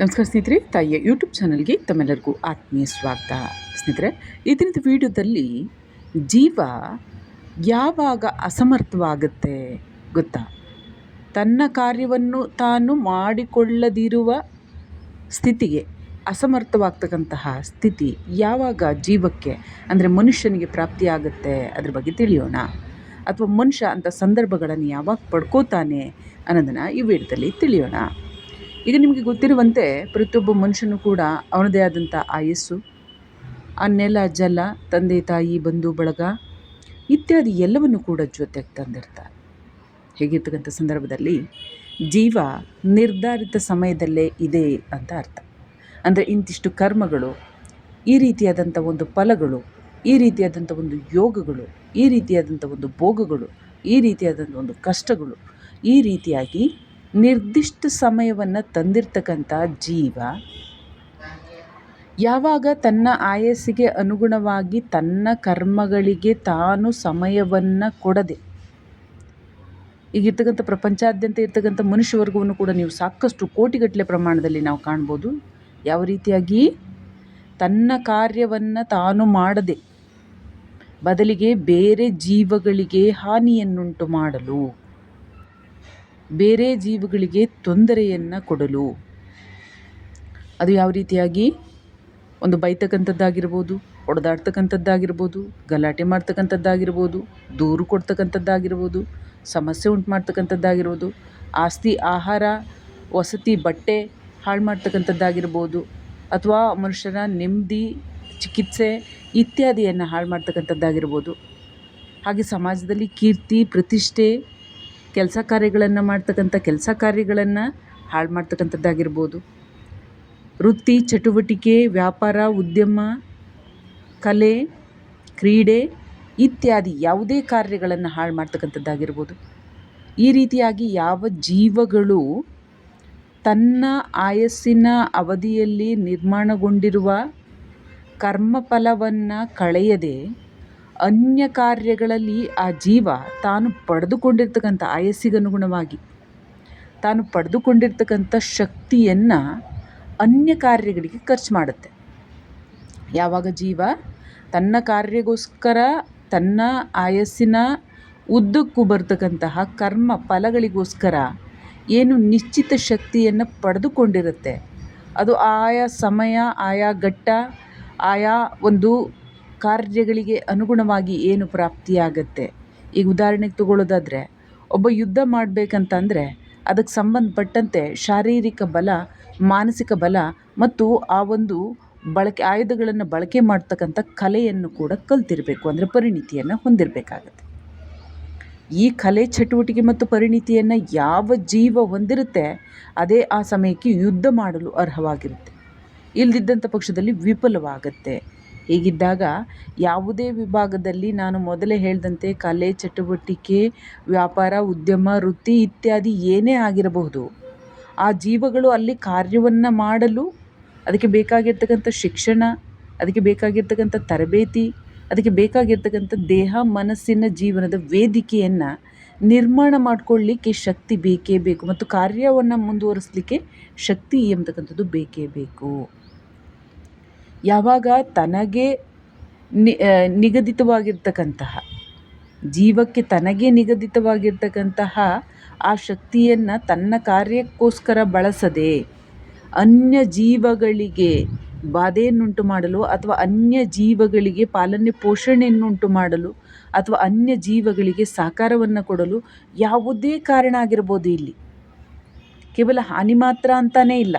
ನಮಸ್ಕಾರ ಸ್ನೇಹಿತರೆ, ತಾಯಿಯ ಯೂಟ್ಯೂಬ್ ಚಾನಲ್ಗೆ ತಮ್ಮೆಲ್ಲರಿಗೂ ಆತ್ಮೀಯ ಸ್ವಾಗತ. ಸ್ನೇಹಿತರೆ, ಈ ದಿನದ ವಿಡಿಯೋದಲ್ಲಿ ಜೀವ ಯಾವಾಗ ಅಸಮರ್ಥವಾಗುತ್ತೆ ಗೊತ್ತಾ? ತನ್ನ ಕಾರ್ಯವನ್ನು ತಾನು ಮಾಡಿಕೊಳ್ಳದಿರುವ ಸ್ಥಿತಿಗೆ ಅಸಮರ್ಥವಾಗ್ತಕ್ಕಂತಹ ಸ್ಥಿತಿ ಯಾವಾಗ ಜೀವಕ್ಕೆ, ಅಂದರೆ ಮನುಷ್ಯನಿಗೆ ಪ್ರಾಪ್ತಿಯಾಗುತ್ತೆ ಅದ್ರ ಬಗ್ಗೆ ತಿಳಿಯೋಣ. ಅಥವಾ ಮನುಷ್ಯ ಅಂಥ ಸಂದರ್ಭಗಳನ್ನು ಯಾವಾಗ ಪಡ್ಕೋತಾನೆ ಅನ್ನೋದನ್ನು ಈ ವಿಡಿಯೋದಲ್ಲಿ ತಿಳಿಯೋಣ. ಈಗ ನಿಮಗೆ ಗೊತ್ತಿರುವಂತೆ ಪ್ರತಿಯೊಬ್ಬ ಮನುಷ್ಯನು ಕೂಡ ಅವನದೇ ಆದಂಥ ಆಯಸ್ಸು ಆ ನೆಲ, ಜಲ, ತಂದೆ, ತಾಯಿ, ಬಂಧು, ಬಳಗ ಇತ್ಯಾದಿ ಎಲ್ಲವನ್ನು ಕೂಡ ಜೊತೆಗೆ ತಂದಿರ್ತಾರೆ. ಹೇಗಿರ್ತಕ್ಕಂಥ ಸಂದರ್ಭದಲ್ಲಿ ಜೀವ ನಿರ್ಧಾರಿತ ಸಮಯದಲ್ಲೇ ಇದೆ ಅಂತ ಅರ್ಥ. ಅಂದರೆ ಇಂತಿಷ್ಟು ಕರ್ಮಗಳು, ಈ ರೀತಿಯಾದಂಥ ಒಂದು ಫಲಗಳು, ಈ ರೀತಿಯಾದಂಥ ಒಂದು ಯೋಗಗಳು, ಈ ರೀತಿಯಾದಂಥ ಒಂದು ಭೋಗಗಳು, ಈ ರೀತಿಯಾದಂಥ ಒಂದು ಕಷ್ಟಗಳು ಈ ರೀತಿಯಾಗಿ ನಿರ್ದಿಷ್ಟ ಸಮಯವನ್ನು ತಂದಿರ್ತಕ್ಕಂಥ ಜೀವ ಯಾವಾಗ ತನ್ನ ಆಯಸ್ಸಿಗೆ ಅನುಗುಣವಾಗಿ ತನ್ನ ಕರ್ಮಗಳಿಗೆ ತಾನು ಸಮಯವನ್ನು ಕೊಡದೆ ಈಗಿರ್ತಕ್ಕಂಥ ಪ್ರಪಂಚಾದ್ಯಂತ ಇರ್ತಕ್ಕಂಥ ಮನುಷ್ಯ ವರ್ಗವನ್ನು ಕೂಡ ನೀವು ಸಾಕಷ್ಟು ಕೋಟಿಗಟ್ಟಲೆ ಪ್ರಮಾಣದಲ್ಲಿ ನಾವು ಕಾಣ್ಬೋದು. ಯಾವ ರೀತಿಯಾಗಿ? ತನ್ನ ಕಾರ್ಯವನ್ನು ತಾನು ಮಾಡದೆ, ಬದಲಿಗೆ ಬೇರೆ ಜೀವಗಳಿಗೆ ಹಾನಿಯನ್ನುಂಟು ಮಾಡಲು. ಬೇರೆ ಜೀವಗಳಿಗೆ ತೊಂದರೆಯನ್ನು ಕೊಡಲು. ಅದು ಯಾವ ರೀತಿಯಾಗಿ? ಒಂದು ಬೈತಕ್ಕಂಥದ್ದಾಗಿರ್ಬೋದು ಹೊಡೆದಾಡ್ತಕ್ಕಂಥದ್ದಾಗಿರ್ಬೋದು ಗಲಾಟೆ ಮಾಡ್ತಕ್ಕಂಥದ್ದಾಗಿರ್ಬೋದು, ದೂರು ಕೊಡ್ತಕ್ಕಂಥದ್ದಾಗಿರ್ಬೋದು, ಸಮಸ್ಯೆ ಉಂಟು ಮಾಡ್ತಕ್ಕಂಥದ್ದಾಗಿರ್ಬೋದು ಆಸ್ತಿ, ಆಹಾರ, ವಸತಿ, ಬಟ್ಟೆ ಹಾಳು ಮಾಡ್ತಕ್ಕಂಥದ್ದಾಗಿರ್ಬೋದು ಅಥವಾ ಮನುಷ್ಯನ ನೆಮ್ಮದಿ, ಚಿಕಿತ್ಸೆ ಇತ್ಯಾದಿಯನ್ನು ಹಾಳು ಮಾಡ್ತಕ್ಕಂಥದ್ದಾಗಿರ್ಬೋದು ಹಾಗೆ ಸಮಾಜದಲ್ಲಿ ಕೀರ್ತಿ, ಪ್ರತಿಷ್ಠೆ ಕೆಲಸ ಕಾರ್ಯಗಳನ್ನು ಮಾಡ್ತಕ್ಕಂಥ ಕೆಲಸ ಕಾರ್ಯಗಳನ್ನು ಹಾಳು ಮಾಡ್ತಕ್ಕಂಥದ್ದಾಗಿರ್ಬೋದು. ವೃತ್ತಿ, ಚಟುವಟಿಕೆ, ವ್ಯಾಪಾರ, ಉದ್ಯಮ, ಕಲೆ, ಕ್ರೀಡೆ ಇತ್ಯಾದಿ ಯಾವುದೇ ಕಾರ್ಯಗಳನ್ನು ಹಾಳು ಮಾಡ್ತಕ್ಕಂಥದ್ದಾಗಿರ್ಬೋದು. ಈ ರೀತಿಯಾಗಿ ಯಾವ ಜೀವಗಳು ತನ್ನ ಆಯಸ್ಸಿನ ಅವಧಿಯಲ್ಲಿ ನಿರ್ಮಾಣಗೊಂಡಿರುವ ಕರ್ಮಫಲವನ್ನು ಕಳೆಯದೆ ಅನ್ಯ ಕಾರ್ಯಗಳಲ್ಲಿ ಆ ಜೀವ ತಾನು ಪಡೆದುಕೊಂಡಿರ್ತಕ್ಕಂಥ ಆಯಸ್ಸಿಗನುಗುಣವಾಗಿ ತಾನು ಪಡೆದುಕೊಂಡಿರ್ತಕ್ಕಂಥ ಶಕ್ತಿಯನ್ನು ಅನ್ಯ ಕಾರ್ಯಗಳಿಗೆ ಖರ್ಚು ಮಾಡುತ್ತೆ. ಯಾವಾಗ ಜೀವ ತನ್ನ ಕಾರ್ಯಗೋಸ್ಕರ, ತನ್ನ ಆಯಸ್ಸಿನ ಉದ್ದಕ್ಕೂ ಬರ್ತಕ್ಕಂತಹ ಕರ್ಮ ಫಲಗಳಿಗೋಸ್ಕರ ಏನು ನಿಶ್ಚಿತ ಶಕ್ತಿಯನ್ನು ಪಡೆದುಕೊಂಡಿರುತ್ತೆ. ಅದು ಆಯಾ ಸಮಯ, ಆಯಾ ಘಟ್ಟ, ಆಯಾ ಒಂದು ಕಾರ್ಯಗಳಿಗೆ ಅನುಗುಣವಾಗಿ ಏನು ಪ್ರಾಪ್ತಿಯಾಗತ್ತೆ? ಈಗ ಉದಾಹರಣೆಗೆ ತಗೊಳ್ಳೋದಾದರೆ ಒಬ್ಬ ಯುದ್ಧ ಮಾಡಬೇಕಂತಂದರೆ ಅದಕ್ಕೆ ಸಂಬಂಧಪಟ್ಟಂತೆ ಶಾರೀರಿಕ ಬಲ, ಮಾನಸಿಕ ಬಲ ಮತ್ತು ಆ ಒಂದು ಬಳಕೆ, ಆಯುಧಗಳನ್ನು ಬಳಕೆ ಮಾಡ್ತಕ್ಕಂಥ ಕಲೆಯನ್ನು ಕೂಡ ಕಲ್ತಿರಬೇಕು. ಅಂದರೆ ಪರಿಣಿತಿಯನ್ನು ಹೊಂದಿರಬೇಕಾಗತ್ತೆ. ಈ ಕಲೆ ಚಟುವಟಿಕೆ ಮತ್ತು ಪರಿಣಿತಿಯನ್ನು ಯಾವ ಜೀವ ಹೊಂದಿರುತ್ತೆ, ಅದೇ ಆ ಸಮಯಕ್ಕೆ ಯುದ್ಧ ಮಾಡಲು ಅರ್ಹವಾಗಿರುತ್ತೆ. ಇಲ್ಲದಿದ್ದಂಥ ಪಕ್ಷದಲ್ಲಿ ವಿಫಲವಾಗತ್ತೆ. ಹೀಗಿದ್ದಾಗ ಯಾವುದೇ ವಿಭಾಗದಲ್ಲಿ ನಾನು ಮೊದಲೇ ಹೇಳಿದಂತೆ ಕಲೆ, ಚಟುವಟಿಕೆ, ವ್ಯಾಪಾರ, ಉದ್ಯಮ, ವೃತ್ತಿ ಇತ್ಯಾದಿ ಏನೇ ಆಗಿರಬಹುದು, ಆ ಜೀವಗಳು ಅಲ್ಲಿ ಕಾರ್ಯವನ್ನು ಮಾಡಲು, ಅದಕ್ಕೆ ಬೇಕಾಗಿರ್ತಕ್ಕಂಥ ಶಿಕ್ಷಣ, ಅದಕ್ಕೆ ಬೇಕಾಗಿರ್ತಕ್ಕಂಥ ತರಬೇತಿ, ಅದಕ್ಕೆ ಬೇಕಾಗಿರ್ತಕ್ಕಂಥ ದೇಹ, ಮನಸ್ಸಿನ ಜೀವನದ ವೇದಿಕೆಯನ್ನು ನಿರ್ಮಾಣ ಮಾಡಿಕೊಳ್ಳಿಕ್ಕೆ ಶಕ್ತಿ ಬೇಕೇ ಬೇಕು ಮತ್ತು ಕಾರ್ಯವನ್ನು ಮುಂದುವರಿಸಲಿಕ್ಕೆ ಶಕ್ತಿ ಎಂಬತಕ್ಕಂಥದ್ದು ಬೇಕೇ ಬೇಕು. ಯಾವಾಗ ತನಗೆ ನಿಗದಿತವಾಗಿರ್ತಕ್ಕಂತಹ, ಜೀವಕ್ಕೆ ತನಗೆ ನಿಗದಿತವಾಗಿರ್ತಕ್ಕಂತಹ ಆ ಶಕ್ತಿಯನ್ನು ತನ್ನ ಕಾರ್ಯಕ್ಕೋಸ್ಕರ ಬಳಸದೆ ಅನ್ಯ ಜೀವಗಳಿಗೆ ಬಾಧೆಯನ್ನುಂಟು ಮಾಡಲು ಅಥವಾ ಅನ್ಯ ಜೀವಗಳಿಗೆ ಪಾಲನೆ ಪೋಷಣೆಯನ್ನುಂಟು ಮಾಡಲು ಅಥವಾ ಅನ್ಯ ಜೀವಗಳಿಗೆ ಸಾಕಾರವನ್ನು ಕೊಡಲು ಯಾವುದೇ ಕಾರಣ ಆಗಿರ್ಬೋದು ಇಲ್ಲಿ. ಕೇವಲ ಹಾನಿ ಮಾತ್ರ ಅಂತಲೇ ಇಲ್ಲ.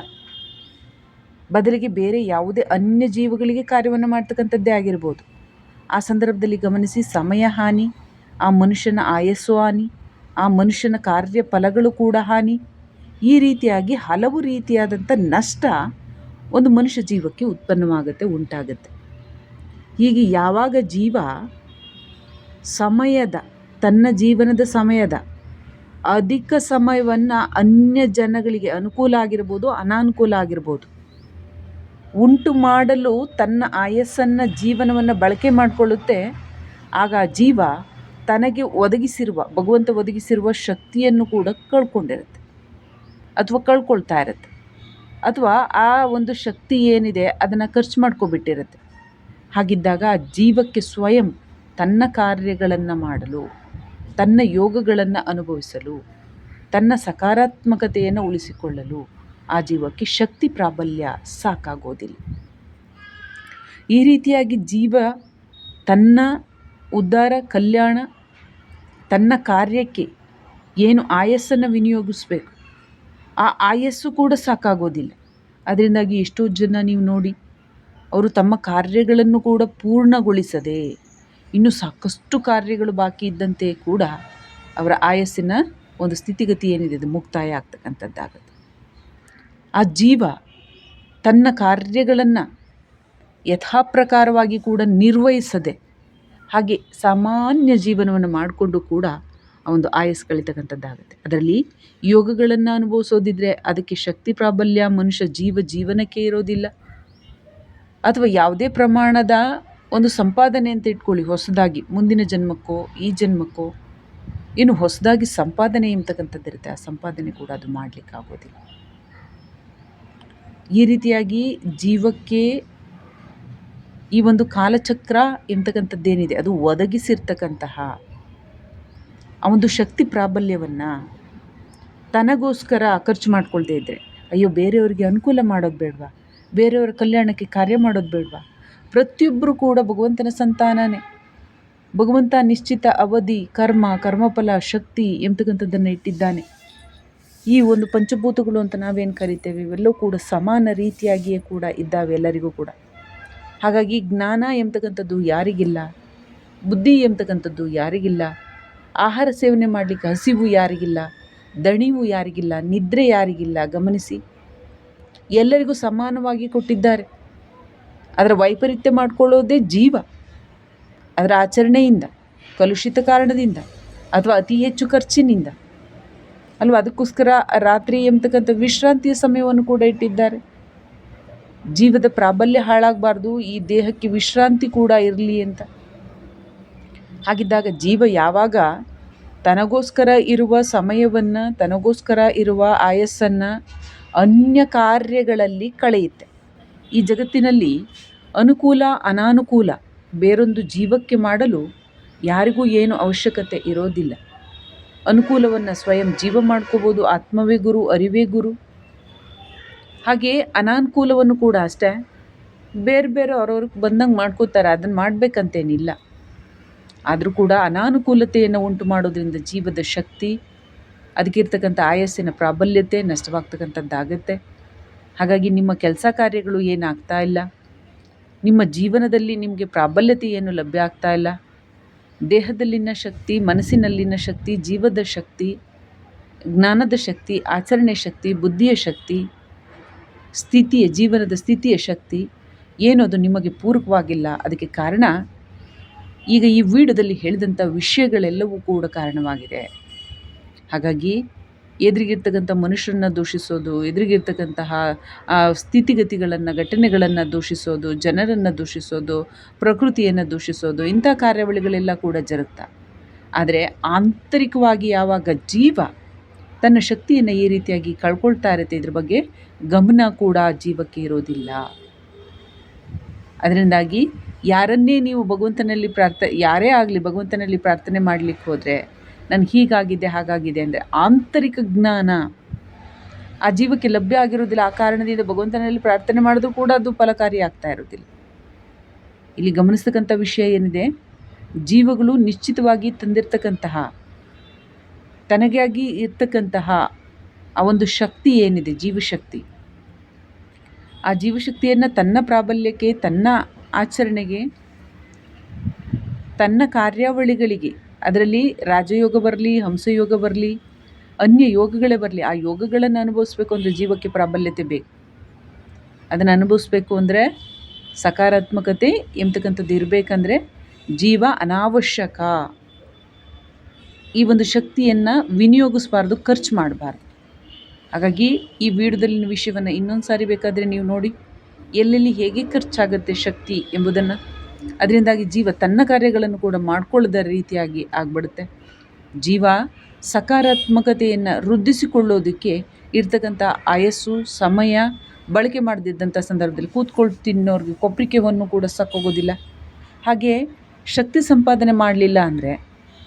ಬದಲಿಗೆ ಬೇರೆ ಯಾವುದೇ ಅನ್ಯ ಜೀವಗಳಿಗೆ ಕಾರ್ಯವನ್ನು ಮಾಡ್ತಕ್ಕಂಥದ್ದೇ ಆಗಿರ್ಬೋದು. ಆ ಸಂದರ್ಭದಲ್ಲಿ ಗಮನಿಸಿ ಸಮಯ ಹಾನಿ, ಆ ಮನುಷ್ಯನ ಆಯಸ್ಸು ಹಾನಿ, ಆ ಮನುಷ್ಯನ ಕಾರ್ಯ ಫಲಗಳು ಕೂಡ ಹಾನಿ. ಈ ರೀತಿಯಾಗಿ ಹಲವು ರೀತಿಯಾದಂಥ ನಷ್ಟ ಒಂದು ಮನುಷ್ಯ ಜೀವಕ್ಕೆ ಉತ್ಪನ್ನವಾಗುತ್ತೆ, ಉಂಟಾಗುತ್ತೆ. ಹೀಗೆ ಯಾವಾಗ ಜೀವ ಸಮಯದ, ತನ್ನ ಜೀವನದ ಸಮಯದ ಅಧಿಕ ಸಮಯವನ್ನು ಅನ್ಯ ಜನಗಳಿಗೆ ಅನುಕೂಲ ಆಗಿರ್ಬೋದು, ಅನಾನುಕೂಲ ಆಗಿರ್ಬೋದು ಉಂಟು ಮಾಡಲು ತನ್ನ ಆಯಸ್ಸನ್ನು ಜೀವನವನ್ನು ಬಳಕೆ ಮಾಡಿಕೊಳ್ಳುತ್ತೆ. ಆಗ ಜೀವ ತನಗೆ ಒದಗಿಸಿರುವ, ಭಗವಂತ ಒದಗಿಸಿರುವ ಶಕ್ತಿಯನ್ನು ಕೂಡ ಕಳ್ಕೊಂಡಿರುತ್ತೆ. ಅಥವಾ ಕಳ್ಕೊಳ್ತಾ ಇರುತ್ತೆ. ಅಥವಾ ಆ ಒಂದು ಶಕ್ತಿ ಏನಿದೆ ಅದನ್ನು ಖರ್ಚು ಮಾಡ್ಕೊಬಿಟ್ಟಿರುತ್ತೆ. ಹಾಗಿದ್ದಾಗ ಜೀವಕ್ಕೆ ಸ್ವಯಂ ತನ್ನ ಕಾರ್ಯಗಳನ್ನು ಮಾಡಲು, ತನ್ನ ಯೋಗಗಳನ್ನು ಅನುಭವಿಸಲು, ತನ್ನ ಸಕಾರಾತ್ಮಕತೆಯನ್ನು ಉಳಿಸಿಕೊಳ್ಳಲು ಆ ಜೀವಕ್ಕೆ ಶಕ್ತಿ ಪ್ರಾಬಲ್ಯ ಸಾಕಾಗೋದಿಲ್ಲ. ಈ ರೀತಿಯಾಗಿ ಜೀವ ತನ್ನ ಉದ್ಧಾರ, ಕಲ್ಯಾಣ, ತನ್ನ ಕಾರ್ಯಕ್ಕೆ ಏನು ಆಯಸ್ಸನ್ನು ವಿನಿಯೋಗಿಸ್ಬೇಕು, ಆ ಆಯಸ್ಸು ಕೂಡ ಸಾಕಾಗೋದಿಲ್ಲ. ಅದರಿಂದಾಗಿ ಎಷ್ಟೋ ಜನ ನೀವು ನೋಡಿ, ಅವರು ತಮ್ಮ ಕಾರ್ಯಗಳನ್ನು ಕೂಡ ಪೂರ್ಣಗೊಳಿಸದೆ, ಇನ್ನು ಸಾಕಷ್ಟು ಕಾರ್ಯಗಳು ಬಾಕಿ ಇದ್ದಂತೆ ಕೂಡ ಅವರ ಆಯಸ್ಸಿನ ಒಂದು ಸ್ಥಿತಿಗತಿ ಏನಿದೆ, ಅದು ಮುಕ್ತಾಯ ಆಗ್ತಕ್ಕಂಥದ್ದಾಗುತ್ತೆ ಆ ಜೀವ ತನ್ನ ಕಾರ್ಯಗಳನ್ನು ಯಥಾಪ್ರಕಾರವಾಗಿ ಕೂಡ ನಿರ್ವಹಿಸದೆ ಹಾಗೆ ಸಾಮಾನ್ಯ ಜೀವನವನ್ನು ಮಾಡಿಕೊಂಡು ಕೂಡ ಆ ಒಂದು ಆಯಸ್ಸು ಕಳಿತಕ್ಕಂಥದ್ದಾಗುತ್ತೆ. ಅದರಲ್ಲಿ ಯೋಗಗಳನ್ನು ಅನುಭವಿಸೋದಿದ್ರೆ ಅದಕ್ಕೆ ಶಕ್ತಿ ಪ್ರಾಬಲ್ಯ, ಮನುಷ್ಯ ಜೀವ ಜೀವನಕ್ಕೆ ಇರೋದಿಲ್ಲ. ಅಥವಾ ಯಾವುದೇ ಪ್ರಮಾಣದ ಒಂದು ಸಂಪಾದನೆ ಅಂತ ಇಟ್ಕೊಳ್ಳಿ, ಹೊಸದಾಗಿ ಮುಂದಿನ ಜನ್ಮಕ್ಕೋ, ಈ ಜನ್ಮಕ್ಕೋ, ಇನ್ನು ಹೊಸದಾಗಿ ಸಂಪಾದನೆ ಎಂಬತಕ್ಕಂಥದ್ದಿರುತ್ತೆ. ಆ ಸಂಪಾದನೆ ಕೂಡ ಅದು ಮಾಡಲಿಕ್ಕೆ ಆಗೋದಿಲ್ಲ ಈ ರೀತಿಯಾಗಿ ಜೀವಕ್ಕೆ ಈ ಒಂದು ಕಾಲಚಕ್ರ ಎಂತಕ್ಕಂಥದ್ದೇನಿದೆ, ಅದು ಒದಗಿಸಿರ್ತಕ್ಕಂತಹ ಆ ಒಂದು ಶಕ್ತಿ ಪ್ರಾಬಲ್ಯವನ್ನು ತನಗೋಸ್ಕರ ಖರ್ಚು ಮಾಡ್ಕೊಳ್ದೇ ಇದ್ದರೆ ಅಯ್ಯೋ, ಬೇರೆಯವರಿಗೆ ಅನುಕೂಲ ಮಾಡೋದು ಬೇಡವಾ? ಬೇರೆಯವರ ಕಲ್ಯಾಣಕ್ಕೆ ಕಾರ್ಯ ಮಾಡೋದು ಬೇಡವಾ? ಪ್ರತಿಯೊಬ್ಬರು ಕೂಡ ಭಗವಂತನ ಸಂತಾನನೇ. ಭಗವಂತ ನಿಶ್ಚಿತ ಅವಧಿ, ಕರ್ಮ, ಕರ್ಮಫಲ, ಶಕ್ತಿ ಎಂಬತಕ್ಕಂಥದ್ದನ್ನು ಇಟ್ಟಿದ್ದಾನೆ. ಈ ಒಂದು ಪಂಚಭೂತಗಳು ಅಂತ ನಾವೇನು ಕರಿತೇವೆ? ಇವೆಲ್ಲವೂ ಕೂಡ ಸಮಾನ ರೀತಿಯಾಗಿಯೇ ಕೂಡ ಇದ್ದಾವೆ ಎಲ್ಲರಿಗೂ ಕೂಡ. ಹಾಗಾಗಿ ಜ್ಞಾನ ಎಂಬತಕ್ಕಂಥದ್ದು ಯಾರಿಗಿಲ್ಲ, ಬುದ್ಧಿ ಎಂಬತಕ್ಕಂಥದ್ದು ಯಾರಿಗಿಲ್ಲ, ಆಹಾರ ಸೇವನೆ ಮಾಡಲಿಕ್ಕೆ ಹಸಿವು ಯಾರಿಗಿಲ್ಲ, ದಣಿವು ಯಾರಿಗಿಲ್ಲ, ನಿದ್ರೆ ಯಾರಿಗಿಲ್ಲ, ಗಮನಿಸಿ. ಎಲ್ಲರಿಗೂ ಸಮಾನವಾಗಿ ಕೊಟ್ಟಿದ್ದಾರೆ. ಅದರ ವೈಪರೀತ್ಯ ಮಾಡಿಕೊಳ್ಳೋದೇ ಜೀವ. ಅದರ ಆಚರಣೆಯಿಂದ, ಕಲುಷಿತ ಕಾರಣದಿಂದ, ಅಥವಾ ಅತಿ ಹೆಚ್ಚು ಖರ್ಚಿನಿಂದ. ಅಲ್ವಾ? ಅದಕ್ಕೋಸ್ಕರ ರಾತ್ರಿ ಎಂಬತಕ್ಕಂಥ ವಿಶ್ರಾಂತಿಯ ಸಮಯವನ್ನು ಕೂಡ ಇಟ್ಟಿದ್ದಾರೆ. ಜೀವದ ಪ್ರಾಬಲ್ಯ ಹಾಳಾಗಬಾರ್ದು, ಈ ದೇಹಕ್ಕೆ ವಿಶ್ರಾಂತಿ ಕೂಡ ಇರಲಿ ಅಂತ. ಹಾಗಿದ್ದಾಗ ಜೀವ ಯಾವಾಗ ತನಗೋಸ್ಕರ ಇರುವ ಸಮಯವನ್ನು, ತನಗೋಸ್ಕರ ಇರುವ ಆಯಸ್ಸನ್ನು ಅನ್ಯ ಕಾರ್ಯಗಳಲ್ಲಿ ಕಳೆಯುತ್ತೆ. ಈ ಜಗತ್ತಿನಲ್ಲಿ ಅನುಕೂಲ, ಅನಾನುಕೂಲ ಬೇರೊಂದು ಜೀವಕ್ಕೆ ಮಾಡಲು ಯಾರಿಗೂ ಏನು ಅವಶ್ಯಕತೆ ಇರೋದಿಲ್ಲ. ಅನುಕೂಲವನ್ನು ಸ್ವಯಂ ಜೀವ ಮಾಡ್ಕೋಬೋದು, ಆತ್ಮವೇ ಗುರು, ಅರಿವೇ ಗುರು. ಹಾಗೆ ಅನಾನುಕೂಲವನ್ನು ಕೂಡ ಅಷ್ಟೇ. ಬೇರೆ ಬೇರೆ ಅವ್ರವ್ರಿಗೆ ಬಂದಂಗೆ ಮಾಡ್ಕೋತಾರೆ ಅದನ್ನು ಮಾಡಬೇಕಂತೇನಿಲ್ಲ. ಆದರೂ ಕೂಡ ಅನಾನುಕೂಲತೆಯನ್ನು ಉಂಟು ಮಾಡೋದ್ರಿಂದ ಜೀವದ ಶಕ್ತಿ ಅದಕ್ಕಿರ್ತಕ್ಕಂಥ ಆಯಸ್ಸಿನ ಪ್ರಾಬಲ್ಯತೆ ನಷ್ಟವಾಗ್ತಕ್ಕಂಥದ್ದಾಗತ್ತೆ. ಹಾಗಾಗಿ ನಿಮ್ಮ ಕೆಲಸ ಕಾರ್ಯಗಳು ಏನಾಗ್ತಾ ಇಲ್ಲ? ನಿಮ್ಮ ಜೀವನದಲ್ಲಿ ನಿಮಗೆ ಪ್ರಾಬಲ್ಯತೆ ಏನು ಲಭ್ಯ ಆಗ್ತಾ ಇಲ್ಲ? ದೇಹದಲ್ಲಿನ ಶಕ್ತಿ, ಮನಸ್ಸಿನಲ್ಲಿನ ಶಕ್ತಿ, ಜೀವದ ಶಕ್ತಿ, ಜ್ಞಾನದ ಶಕ್ತಿ ಆಚರಣೆ ಶಕ್ತಿ, ಬುದ್ಧಿಯ ಶಕ್ತಿ, ಸ್ಥಿತಿಯ, ಜೀವನದ ಸ್ಥಿತಿಯ ಶಕ್ತಿ, ಏನು ಅದು ನಿಮಗೆ ಪೂರಕವಾಗಿಲ್ಲ. ಅದಕ್ಕೆ ಕಾರಣ, ಈಗ ಈ ವಿಡಿಯೋದಲ್ಲಿ ಹೇಳಿದಂಥ ವಿಷಯಗಳೆಲ್ಲವೂ ಕೂಡ ಕಾರಣವಾಗಿದೆ. ಹಾಗಾಗಿ ಎದುರಿಗಿರ್ತಕ್ಕಂಥ ಮನುಷ್ಯರನ್ನ ದೂಷಿಸೋದು, ಎದುರಿಗಿರ್ತಕ್ಕಂತಹ ಸ್ಥಿತಿಗತಿಗಳನ್ನು, ಘಟನೆಗಳನ್ನು ದೂಷಿಸೋದು, ಜನರನ್ನು ದೂಷಿಸೋದು, ಪ್ರಕೃತಿಯನ್ನು ದೂಷಿಸೋದು, ಇಂಥ ಕಾರ್ಯಾವಳಿಗಳೆಲ್ಲ ಕೂಡ ಜರುಗ್ತಾ. ಆದರೆ ಆಂತರಿಕವಾಗಿ ಯಾವಾಗ ಜೀವ ತನ್ನ ಶಕ್ತಿಯನ್ನು ಈ ರೀತಿಯಾಗಿ ಕಳ್ಕೊಳ್ತಾ ಇರುತ್ತೆ ಇದ್ರ ಬಗ್ಗೆ ಗಮನ ಕೂಡ ಜೀವಕ್ಕೆ ಇರೋದಿಲ್ಲ. ಅದರಿಂದಾಗಿ ಯಾರನ್ನೇ ನೀವು ಭಗವಂತನಲ್ಲಿ ಪ್ರಾರ್ಥ, ಯಾರೇ ಆಗಲಿ ಭಗವಂತನಲ್ಲಿ ಪ್ರಾರ್ಥನೆ ಮಾಡಲಿಕ್ಕೆ ಹೋದರೆ ನನಗೆ ಹೀಗಾಗಿದೆ, ಹಾಗಾಗಿದೆ ಅಂದರೆ ಆಂತರಿಕ ಜ್ಞಾನ ಆ ಜೀವಕ್ಕೆ ಲಭ್ಯ ಆಗಿರೋದಿಲ್ಲ ಆ ಕಾರಣದಿಂದ ಭಗವಂತನಲ್ಲಿ ಪ್ರಾರ್ಥನೆ ಮಾಡಿದ್ರೂ ಕೂಡ ಅದು ಫಲಕಾರಿ ಆಗ್ತಾ ಇರೋದಿಲ್ಲ ಇಲ್ಲಿ ಗಮನಿಸ್ತಕ್ಕಂಥ ವಿಷಯ ಏನಿದೆ? ಜೀವಗಳು ನಿಶ್ಚಿತವಾಗಿ ತಂದಿರ್ತಕ್ಕಂತಹ, ತನಗಾಗಿ ಇರ್ತಕ್ಕಂತಹ ಆ ಒಂದು ಶಕ್ತಿ ಏನಿದೆ? ಜೀವಶಕ್ತಿ. ಆ ಜೀವಶಕ್ತಿಯನ್ನು ತನ್ನ ಪ್ರಾಬಲ್ಯಕ್ಕೆ, ತನ್ನ ಆಚರಣೆಗೆ, ತನ್ನ ಕಾರ್ಯಾವಳಿಗಳಿಗೆ ಅದರಲ್ಲಿ ರಾಜಯೋಗ ಬರಲಿ, ಹಂಸಯೋಗ ಬರಲಿ, ಅನ್ಯ ಯೋಗಗಳೇ ಬರಲಿ, ಆ ಯೋಗಗಳನ್ನು ಅನುಭವಿಸ್ಬೇಕು ಅಂದರೆ ಜೀವಕ್ಕೆ ಪ್ರಾಬಲ್ಯತೆ ಬೇಕು. ಅದನ್ನು ಅನುಭವಿಸ್ಬೇಕು ಅಂದರೆ ಸಕಾರಾತ್ಮಕತೆ ಎಂಬತಕ್ಕಂಥದ್ದು ಇರಬೇಕಂದ್ರೆ ಜೀವ ಅನಾವಶ್ಯಕ. ಈ ಒಂದು ಶಕ್ತಿಯನ್ನು ವಿನಿಯೋಗಿಸ್ಬಾರ್ದು ಖರ್ಚು ಮಾಡಬಾರ್ದು. ಹಾಗಾಗಿ ಈ ವಿಡಿಯೋದಲ್ಲಿನ ವಿಷಯವನ್ನು ಇನ್ನೊಂದು ಸಾರಿ ಬೇಕಾದರೆ ನೀವು ನೋಡಿ, ಎಲ್ಲೆಲ್ಲಿ ಹೇಗೆ ಖರ್ಚಾಗುತ್ತೆ ಶಕ್ತಿ ಎಂಬುದನ್ನು ಅದರಿಂದಾಗಿ ಜೀವ ತನ್ನ ಕಾರ್ಯಗಳನ್ನು ಕೂಡ ಮಾಡಿಕೊಳ್ಳದ ರೀತಿಯಾಗಿ ಆಗಿಬಿಡುತ್ತೆ. ಜೀವ ಸಕಾರಾತ್ಮಕತೆಯನ್ನು ವೃದ್ಧಿಸಿಕೊಳ್ಳೋದಕ್ಕೆ ಇರ್ತಕ್ಕಂಥ ಆಯಸ್ಸು, ಸಮಯ, ಬಳಕೆ ಮಾಡದಿದ್ದಂಥ ಸಂದರ್ಭದಲ್ಲಿ ಕೂತ್ಕೊಂಡು ತಿನ್ನೋರಿಗೆ ಕೊಪ್ಪಿಕೆವನ್ನು ಕೂಡ ಸಕ್ಕೋಗೋದಿಲ್ಲ. ಹಾಗೆ ಶಕ್ತಿ ಸಂಪಾದನೆ ಮಾಡಲಿಲ್ಲ ಅಂದರೆ,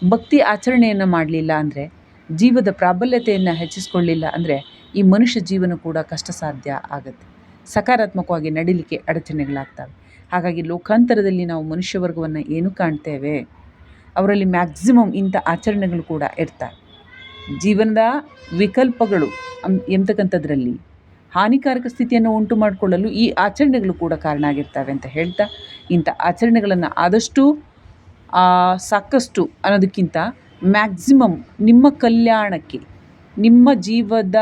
ಭಕ್ತಿ ಆಚರಣೆಯನ್ನು ಮಾಡಲಿಲ್ಲ ಅಂದರೆ, ಜೀವದ ಪ್ರಾಬಲ್ಯತೆಯನ್ನು ಹೆಚ್ಚಿಸ್ಕೊಳ್ಳಿಲ್ಲ ಅಂದರೆ ಈ ಮನುಷ್ಯ ಜೀವನ ಕೂಡ ಕಷ್ಟ ಸಾಧ್ಯ ಆಗುತ್ತೆ. ಸಕಾರಾತ್ಮಕವಾಗಿ ನಡಿಲಿಕ್ಕೆ ಅಡಚಣೆಗಳಾಗ್ತವೆ. ಹಾಗಾಗಿ ಲೋಕಾಂತರದಲ್ಲಿ ನಾವು ಮನುಷ್ಯ ವರ್ಗವನ್ನು ಏನು ಕಾಣ್ತೇವೆ? ಅವರಲ್ಲಿ ಮ್ಯಾಕ್ಸಿಮಮ್ ಇಂಥ ಆಚರಣೆಗಳು ಕೂಡ ಇರ್ತವೆ ಜೀವನದ ವಿಕಲ್ಪಗಳು ಎಂತಕ್ಕಂಥದ್ರಲ್ಲಿ ಹಾನಿಕಾರಕ ಸ್ಥಿತಿಯನ್ನು ಉಂಟು ಮಾಡಿಕೊಳ್ಳಲು ಈ ಆಚರಣೆಗಳು ಕೂಡ ಕಾರಣ ಆಗಿರ್ತವೆ ಅಂತ ಹೇಳ್ತಾ, ಇಂಥ ಆಚರಣೆಗಳನ್ನು ಆದಷ್ಟು ಸಾಕಷ್ಟು ಅನ್ನೋದಕ್ಕಿಂತ ಮ್ಯಾಕ್ಸಿಮಮ್ ನಿಮ್ಮ ಕಲ್ಯಾಣಕ್ಕೆ, ನಿಮ್ಮ ಜೀವದ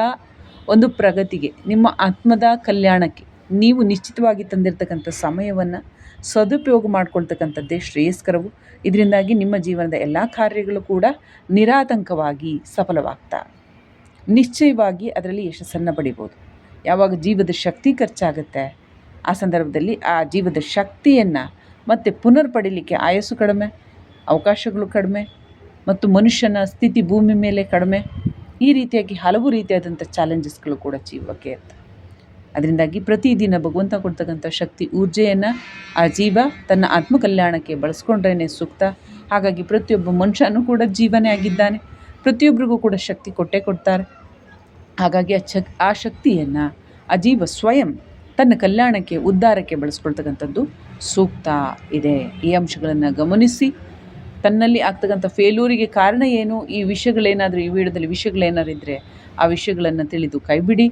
ಒಂದು ಪ್ರಗತಿಗೆ, ನಿಮ್ಮ ಆತ್ಮದ ಕಲ್ಯಾಣಕ್ಕೆ ನೀವು ನಿಶ್ಚಿತವಾಗಿ ತಂದಿರತಕ್ಕಂಥ ಸಮಯವನ್ನು ಸದುಪಯೋಗ ಮಾಡ್ಕೊಳ್ತಕ್ಕಂಥದ್ದೇ ಶ್ರೇಯಸ್ಕರವು. ಇದರಿಂದಾಗಿ ನಿಮ್ಮ ಜೀವನದ ಎಲ್ಲ ಕಾರ್ಯಗಳು ಕೂಡ ನಿರಾತಂಕವಾಗಿ ಸಫಲವಾಗ್ತಾ. ನಿಶ್ಚಯವಾಗಿ ಅದರಲ್ಲಿ ಯಶಸ್ಸನ್ನು ಪಡಿಬೋದು. ಯಾವಾಗ ಜೀವದ ಶಕ್ತಿ ಖರ್ಚಾಗುತ್ತೆ, ಆ ಸಂದರ್ಭದಲ್ಲಿ ಆ ಜೀವದ ಶಕ್ತಿಯನ್ನು ಮತ್ತೆ ಪುನರ್ ಪಡೀಲಿಕ್ಕೆ ಆಯಸ್ಸು ಕಡಿಮೆ, ಅವಕಾಶಗಳು ಕಡಿಮೆ ಮತ್ತು ಮನುಷ್ಯನ ಸ್ಥಿತಿ ಭೂಮಿ ಮೇಲೆ ಕಡಿಮೆ ಈ ರೀತಿಯಾಗಿ ಹಲವು ರೀತಿಯಾದಂಥ ಚಾಲೆಂಜಸ್ಗಳು ಕೂಡ ಜೀವಕ್ಕೆ ಇರ್ತವೆ ಅದರಿಂದಾಗಿ ಪ್ರತಿದಿನ ಭಗವಂತ ಕೊಡ್ತಕ್ಕಂಥ ಶಕ್ತಿ, ಊರ್ಜೆಯನ್ನು ಆ ಜೀವ ತನ್ನ ಆತ್ಮಕಲ್ಯಾಣಕ್ಕೆ ಬಳಸ್ಕೊಂಡ್ರೇ ಸೂಕ್ತ. ಹಾಗಾಗಿ ಪ್ರತಿಯೊಬ್ಬ ಮನುಷ್ಯನೂ ಕೂಡ ಜೀವನೇ ಆಗಿದ್ದಾನೆ. ಪ್ರತಿಯೊಬ್ಬರಿಗೂ ಕೂಡ ಶಕ್ತಿ ಕೊಟ್ಟೇ ಕೊಡ್ತಾರೆ. ಹಾಗಾಗಿ ಆ ಶಕ್ ಆ ಶಕ್ತಿಯನ್ನು, ಆ ಜೀವ ಸ್ವಯಂ ತನ್ನ ಕಲ್ಯಾಣಕ್ಕೆ, ಉದ್ಧಾರಕ್ಕೆ ಬಳಸ್ಕೊಳ್ತಕ್ಕಂಥದ್ದು ಸೂಕ್ತ ಇದೆ. ಈ ಅಂಶಗಳನ್ನು ಗಮನಿಸಿ. ತನ್ನಲ್ಲಿ ಆಗ್ತಕ್ಕಂಥ ಫೇಲೂರಿಗೆ ಕಾರಣ ಏನು? ಈ ವಿಷಯಗಳೇನಾದರೂ, ಈ ವಿಡಿಯೋದಲ್ಲಿ ವಿಷಯಗಳೇನಾದ್ರು ಇದ್ದರೆ ಆ ವಿಷಯಗಳನ್ನು ತಿಳಿದು ಕೈಬಿಡಿ.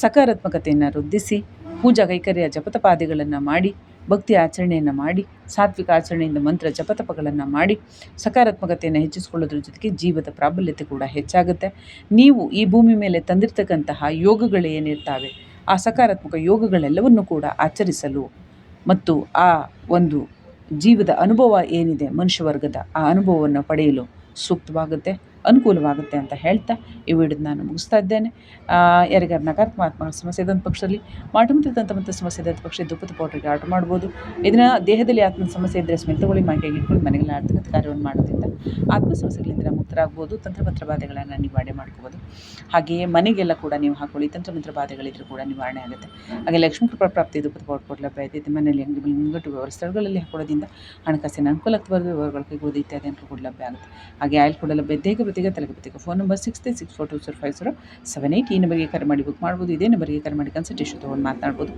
ಸಕಾರಾತ್ಮಕತೆಯನ್ನು ವೃದ್ಧಿಸಿ, ಪೂಜಾ ಕೈಕರ್ಯ ಜಪತಪಾದಿಗಳನ್ನು ಮಾಡಿ, ಭಕ್ತಿ ಆಚರಣೆಯನ್ನು ಮಾಡಿ, ಸಾತ್ವಿಕ ಆಚರಣೆಯಿಂದ ಮಂತ್ರ ಜಪತಪಗಳನ್ನು ಮಾಡಿ, ಸಕಾರಾತ್ಮಕತೆಯನ್ನು ಹೆಚ್ಚಿಸಿಕೊಳ್ಳೋದ್ರ ಜೊತೆಗೆ ಜೀವದ ಪ್ರಾಬಲ್ಯತೆ ಕೂಡ ಹೆಚ್ಚಾಗುತ್ತೆ. ನೀವು ಈ ಭೂಮಿ ಮೇಲೆ ತಂದಿರತಕ್ಕಂತಹ ಯೋಗಗಳೇನಿರ್ತಾವೆ ಆ ಸಕಾರಾತ್ಮಕ ಯೋಗಗಳೆಲ್ಲವನ್ನು ಕೂಡ ಆಚರಿಸಲು ಮತ್ತು ಆ ಒಂದು ಜೀವದ ಅನುಭವ ಏನಿದೆ, ಮನುಷ್ಯ ವರ್ಗದ ಆ ಅನುಭವವನ್ನು ಪಡೆಯಲು ಸೂಕ್ತವಾಗುತ್ತೆ. ಅನುಕೂಲವಾಗುತ್ತೆ ಅಂತ ಹೇಳ್ತಾ ಈ ವಿಡಿಯೋದ ನಾನು ಮುಗಿಸ್ತಾ ಇದ್ದೇನೆ. ಯಾರಿಗಾರು ನಕಾರಾತ್ಮಕ ಸಮಸ್ಯೆ ಇದ್ದಂಥ ಪಕ್ಷದಲ್ಲಿ ಮಾಟಮಂತ್ರ ಮತ್ತು ಸಮಸ್ಯೆ ಇದ್ದಂಥ ಪಕ್ಷ ದುಪ್ಪದ ಪೌಡ್ರಿಗೆ ಆರ್ಡರ್ ಮಾಡ್ಬೋದು. ಇದನ್ನು ದೇಹದಲ್ಲಿ ಆತ್ಮ ಸಮಸ್ಯೆ ಇದ್ದರೆ ಸ್ಮೆಲ್ ತಗೊಳ್ಳಿ ಮೈಕೈಗೆ ಇಟ್ಕೊಂಡು ಮನೆಗಳ ಆರ್ಥಿಕ ಕಾರ್ಯವನ್ನು ಮಾಡೋದ್ರಿಂದ ಆತ್ಮ ಸಮಸ್ಯೆಗಳಿಂದ ಮುಕ್ತರಾಗ್ಬೋದು. ತಂತ್ರಮಂತ್ರ ಬಾಧೆಗಳನ್ನು ನಿವಾರಣೆ ಮಾಡ್ಕೋಬೋದು. ಹಾಗೆಯೇ ಮನೆಗೆಲ್ಲ ಕೂಡ ನೀವು ಹಾಕೊಳ್ಳಿ. ತಂತ್ರಮಂತ್ರ ಬಾಧೆಗಳಿದ್ರೂ ಕೂಡ ನಿವಾರಣೆ ಆಗುತ್ತೆ. ಹಾಗೆ ಲಕ್ಷ್ಮೀ ಕೃಪಾ ಪ್ರಾಪ್ತಿ ದುಪ್ಪದ ಪೌಡರ್ ಲಭ್ಯ ಇದೆ ಮನೆಯಲ್ಲಿ ಅಂಗಡಿ ಮುಂಗಟ್ಟು ವ್ಯವಹಾರ ಸ್ಥಳಗಳಲ್ಲಿ ಹಾಕೊಳ್ಳೋದ್ರಿಂದ ಹಣಕಾಸಿನ ಅನುಕೂಲ ಆಗ್ತದೆ ವ್ಯವಹಾರಗಳು ಕೈಗೊಳ್ಳೋದು ಇತ್ಯಾದಿ ಅಂತ ಕೂಡ ಲಭ್ಯ ಆಗುತ್ತೆ. ಹಾಗೆ ಆಯಿಲ್ ಕೂಡ ಲಭ್ಯ ದೇಹ ಜೊತೆಗೆ ತಲೆಗೆ phone number six three six four two zero five zero seven eight ಈ ನಂಬರ್ಗೆ ಕರೆ ಮಾಡಿ ಬುಕ್ ಮಾಡ್ಬೋದು. ಇದೇ ನಂಬರ್ಗೆ ಕರೆ ಮಾಡಿ ಕನ್ಸಲ್ಟೇಷನ್ ತೊಗೊಂಡು ಮಾತನಾಡ್ಬೋದು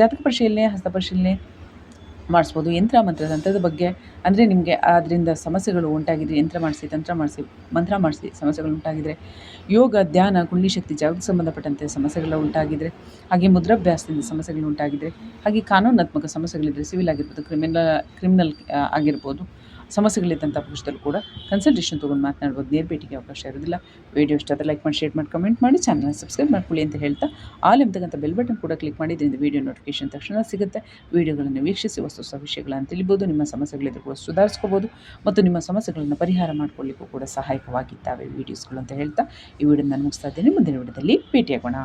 ಜಾತಕ ಪರಿಶೀಲನೆ, ಹಸ್ತ ಪರಿಶೀಲನೆ ಮಾಡಿಸ್ಬೋದು. ಯಂತ್ರ ಮಂತ್ರ ತಂತ್ರದ ಬಗ್ಗೆ, ಅಂದರೆ ನಿಮಗೆ ಅದರಿಂದ ಸಮಸ್ಯೆಗಳು ಉಂಟಾಗಿದ್ರೆ ಯಂತ್ರ ಮಾಡಿಸಿ, ತಂತ್ರ ಮಾಡಿಸಿ, ಮಂತ್ರ ಮಾಡಿಸಿ ಸಮಸ್ಯೆಗಳು ಉಂಟಾಗಿದ್ರೆ, ಯೋಗ, ಧ್ಯಾನ, ಕುಂಡಲಿ ಶಕ್ತಿ ಜಾಗಕ್ಕೆ ಸಂಬಂಧಪಟ್ಟಂತೆ ಸಮಸ್ಯೆಗಳು ಉಂಟಾಗಿದ್ರೆ, ಹಾಗೆ ಮುದ್ರಾಭ್ಯಾಸದಿಂದ ಸಮಸ್ಯೆಗಳು ಉಂಟಾಗಿದ್ರೆ, ಹಾಗೆ ಕಾನೂನಾತ್ಮಕ ಸಮಸ್ಯೆಗಳಿದ್ದರೆ ಸಿವಿಲ್ ಆಗಿರ್ಬೋದು ಕ್ರಿಮಿನಲ್ ಕ್ರಿಮಿನಲ್ ಆಗಿರ್ಬೋದು. ಸಮಸ್ಯೆಗಳಿದ್ದಂಥ ಪಕ್ಷದಲ್ಲೂ ಕೂಡ ಕನ್ಸಲ್ಟೇಷನ್ ತೊಗೊಂಡು ಮಾತನಾಡ್ಬೋದು. ನೇರ ಭೇಟಿಗೆ ಅವಕಾಶ ಇರೋದಿಲ್ಲ ವೀಡಿಯೋ ಇಷ್ಟ ಲೈಕ್ ಮಾಡಿ ಶೇರ್ ಮಾಡಿ ಕಮೆಂಟ್ ಮಾಡಿ ಚಾನಲ್ನ ಸಬ್ಸ್ಕ್ರೈಬ್ ಮಾಡ್ಕೊಳ್ಳಿ ಅಂತ ಹೇಳ್ತಾ ಆಲ್ ಎಂಬತಕ್ಕಂಥ ಬೆಲ್ ಬಟನ್ ಕೂಡ ಕ್ಲಿಕ್ ಮಾಡಿ, ಇದರಿಂದ ವಿಡಿಯೋ ನೋಟಿಫಿಕೇಶನ್ ತಕ್ಷಣ ಸಿಗುತ್ತೆ. ವಿಡಿಯೋಗಳನ್ನು ವೀಕ್ಷಿಸಿ ವಸ್ತು ಹೊಸ ವಿಷಯಗಳನ್ನು ತಿಳಿಬೋದು. ನಿಮ್ಮ ಸಮಸ್ಯೆಗಳಿದ್ದರೂ ಕೂಡ ಸುಧಾರಿಸ್ಕೋಬೋದು. ಮತ್ತು ನಿಮ್ಮ ಸಮಸ್ಯೆಗಳನ್ನು ಪರಿಹಾರ ಮಾಡಿಕೊಳ್ಳಿಕ್ಕೂ ಕೂಡ ಸಹಾಯಕವಾಗಿದ್ದಾವೆ ವಿಡಿಯೋಸ್ಗಳು ಅಂತ ಹೇಳ್ತಾ ಈ ವಿಡಿಯೋ ನಾನು ಮುಗಿಸ್ತಾ ಇದ್ದೇನೆ. ಮುಂದಿನ ವಿಡಿಯೋದಲ್ಲಿ ಭೇಟಿಯಾಗೋಣ.